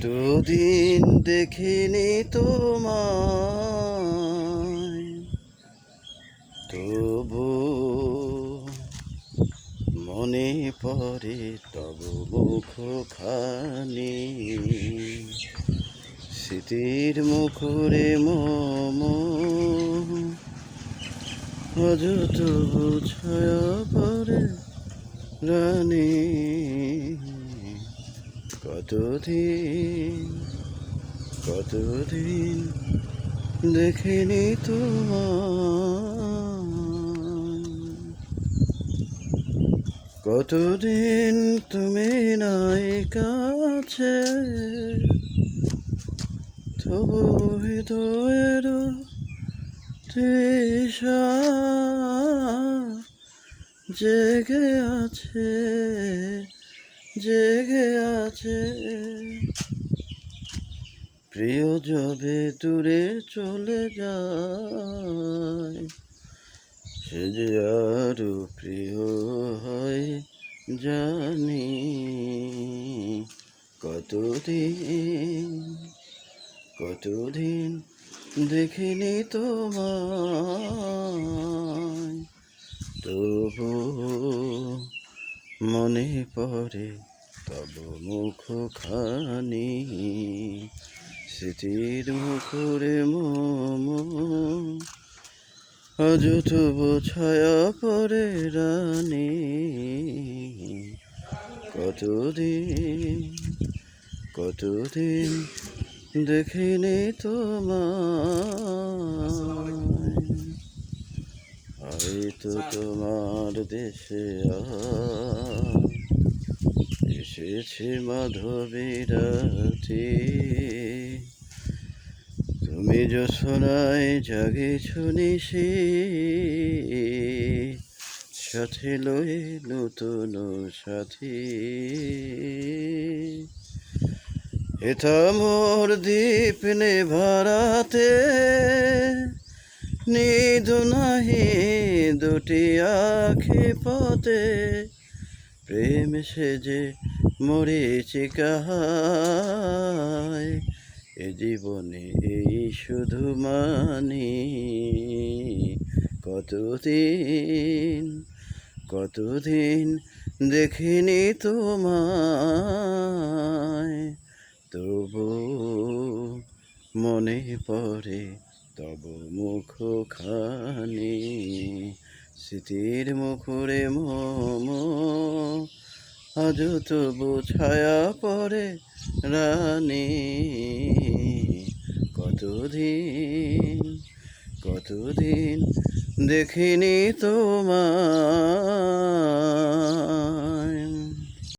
কতদিন দেখিনি তোমায়। তবু মনে পড়ে তব মুখ খানি স্মৃতির মুখরে মম। অযত ছায়া পরে রানী। কতদিন কতদিন দেখিনি তোমায়? কতদিন তুমি নাই কাছে তবু হৃদয়ের তৃষা জেগে আছে। জেগে আছে। প্রিয় যবে দূরে চলে যায়, সে যে আরও প্রিয় হয় জানি কতদিন কতদিন দেখিনি তোমায়। তবু মনে পড়ে তব মুখ খানি স্মৃতির মুখরে মম। তবু ছায়া পরে রানী। কতদিন কতদিন দেখিনি তোমায় হয়তো তোমার দেশে এসেছে মাধবীরাতে তুমি যশোনায় জাগেছ নিশে, সাথে লয়ে নতুন সাথী। মোর দ্বীপ নে ভারাতে নিধু নাহি দুটি আখি পথে প্রেম সেজে মরেছি কাহায় এ জীবনে এই শুধু মানি। কতদিন কতদিন দেখিনি তোমায়, তবু মনে পড়ে তব মুখখানি স্মৃতির মুখরে মম। আজ তবু ছায়া পরে রানী। কতদিন কতদিন দেখিনি তোমায়।